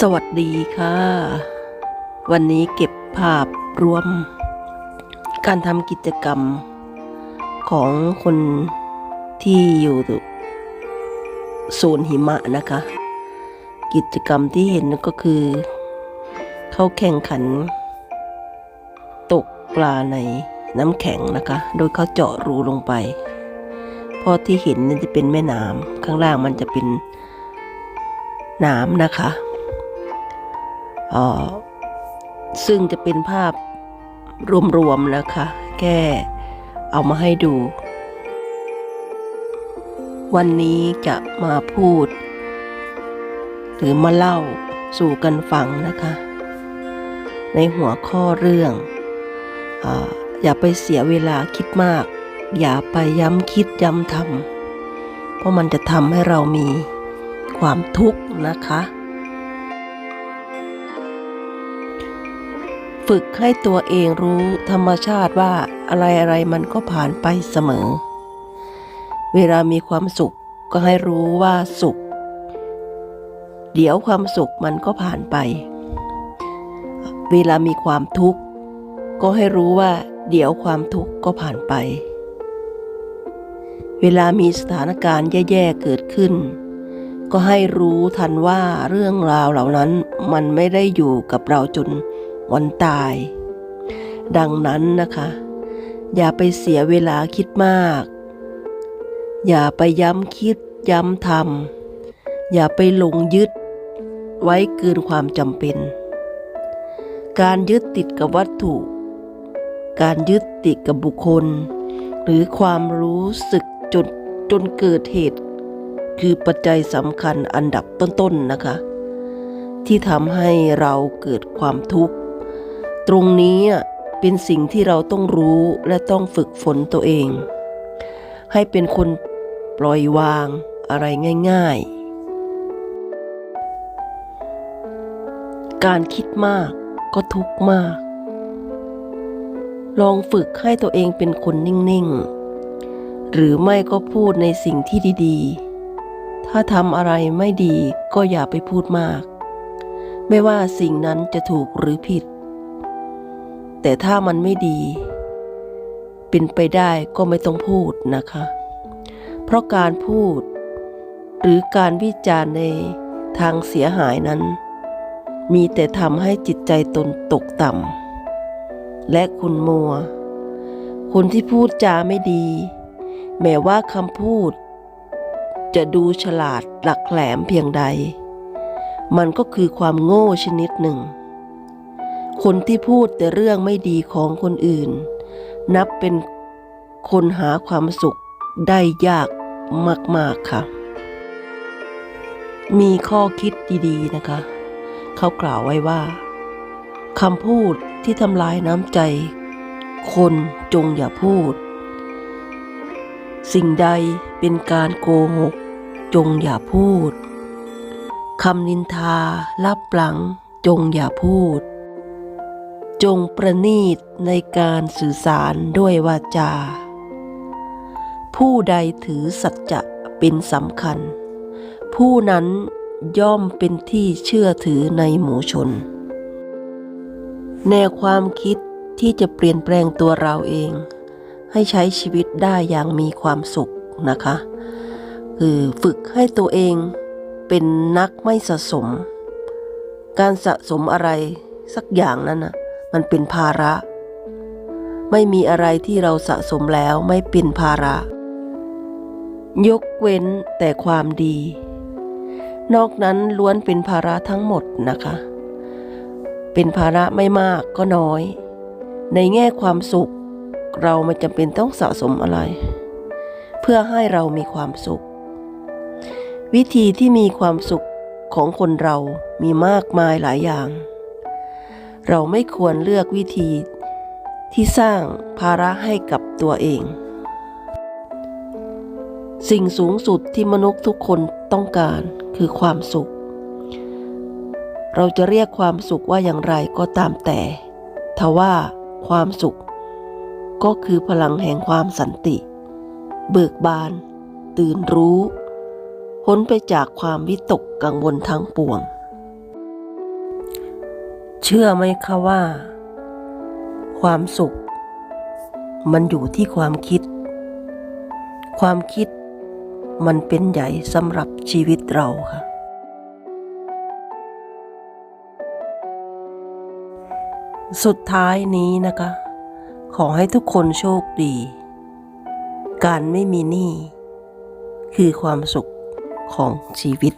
สวัสดีค่ะ วันนี้เก็บภาพรวม การทำกิจกรรมของคนที่อยู่ศูนย์หิมะนะคะ กิจกรรมที่เห็นก็คือเขาแข่งขัน ตกปลาในน้ำแข็งนะคะ โดยเขาเจาะรูลงไป เพราะที่เห็นนั่นจะเป็นแม่น้ำข้างล่างมันจะเป็นน้ำนะคะ ซึ่งจะเป็นภาพรวมๆนะคะ แค่เอามาให้ดู วันนี้จะมาพูด หรือมาเล่าสู่กันฟังนะคะ ในหัวข้อเรื่องออย่าไปเสียเวลาคิดมาก อย่าไปย้ำคิดย้ำทำเพราะมันจะทำให้เรามีความทุกข์นะคะ ฝึกให้ตัวเองรู้ธรรมชาติว่าอะไรอะไรมันก็ผ่านไปเสมอ เวลามีความสุขก็ให้รู้ว่าสุข เดี๋ยวความสุขมันก็ผ่านไป เวลามีความทุกข์ ก็ให้รู้ว่า เดี๋ยวความทุกข์ก็ผ่านไป เวลามีสถานการณ์แย่ๆเกิดขึ้น ก็ให้รู้ทันว่าเรื่องราวเหล่านั้นมันไม่ได้อยู่กับเราจน วันตาย ดังนั้นนะคะ อย่าไปเสียเวลาคิดมาก อย่าไปย้ำคิดย้ำทำอย่าไปหลงยึด ไว้เกินความจำเป็น การยึดติดกับวัตถุ การยึดติดกับบุคคล หรือความรู้สึกจนจนเกิดเหตุคือปัจจัยสำคัญอันดับต้นๆนะคะ ที่ทำให้เราเกิดความทุกข์ ตรงนี้เป็นสิ่งที่เราต้องรู้และต้องฝึกฝนตัวเอง ให้เป็นคนปล่อยวางอะไรง่าย ๆ การคิดมากก็ทุกข์มาก ลองฝึกให้ตัวเองเป็นคนนิ่ง ๆ หรือไม่ก็พูดในสิ่งที่ดี ๆ ถ้าทำอะไรไม่ดีก็อย่าไปพูดมาก ไม่ว่าสิ่งนั้นจะถูกหรือผิด แต่ถ้ามันไม่ดี เป็นไปได้ก็ไม่ต้องพูดนะคะ เพราะการพูด หรือการวิจารณ์ในทางเสียหายนั้น มีแต่ทำให้จิตใจตนตกต่ำและคุณมัว คนที่พูดจาไม่ดี แม้ว่าคำพูด จะดูฉลาดหลักแหลมเพียงใด มันก็คือความโง่ชนิดหนึ่ง คนที่พูดแต่เรื่องไม่ดีของคนอื่น นับเป็นคนหาความสุขได้ยากมาก ๆ ค่ะ มีข้อคิดดีๆนะคะ เขากล่าวไว้ว่าคำพูดที่ทำลายน้ำใจ คนจงอย่าพูด สิ่งใดเป็นการโกหก จงอย่าพูดคำนินทาลับหลังจงอย่าพูด จงประนีตในการสื่อสารด้วยวาจา ผู้ใดถือสัจจะเป็นสำคัญ ผู้นั้นย่อมเป็นที่เชื่อถือในหมู่ชน แนวความคิดที่จะเปลี่ยนแปลงตัวเราเอง ให้ใช้ชีวิตได้อย่างมีความสุขนะคะ คือฝึกให้ตัวเองเป็นนักไม่สะสม การสะสมอะไรสักอย่างนั้นนะ มันเป็นภาระ ไม่มีอะไรที่เราสะสมแล้วไม่เป็นภาระ ยกเว้นแต่ความดี นอกนั้นล้วนเป็นภาระทั้งหมดนะคะ เป็นภาระไม่มากก็น้อย ในแง่ความสุข เราไม่จำเป็นต้องสะสมอะไร เพื่อให้เรามีความสุข วิธีที่มีความสุขของคนเรามีมากมายหลายอย่าง เราไม่ควรเลือกวิธี ที่สร้างภาระให้กับตัวเอง สิ่งสูงสุดที่มนุษย์ทุกคนต้องการคือความสุข เราจะเรียกความสุขว่าอย่างไรก็ตามแต่ทว่าความสุข ก็คือพลังแห่งความสันติ เบิกบาน ตื่นรู้พ้นไปจากความวิตกกังวลทั้งปวง เชื่อไหมคะว่า ความสุข มันอยู่ที่ความคิด ความคิดมันเป็นใหญ่สำหรับชีวิตเราค่ะ สุดท้ายนี้นะคะ ขอให้ทุกคนโชคดี การไม่มีหนี้คือความสุขของชีวิต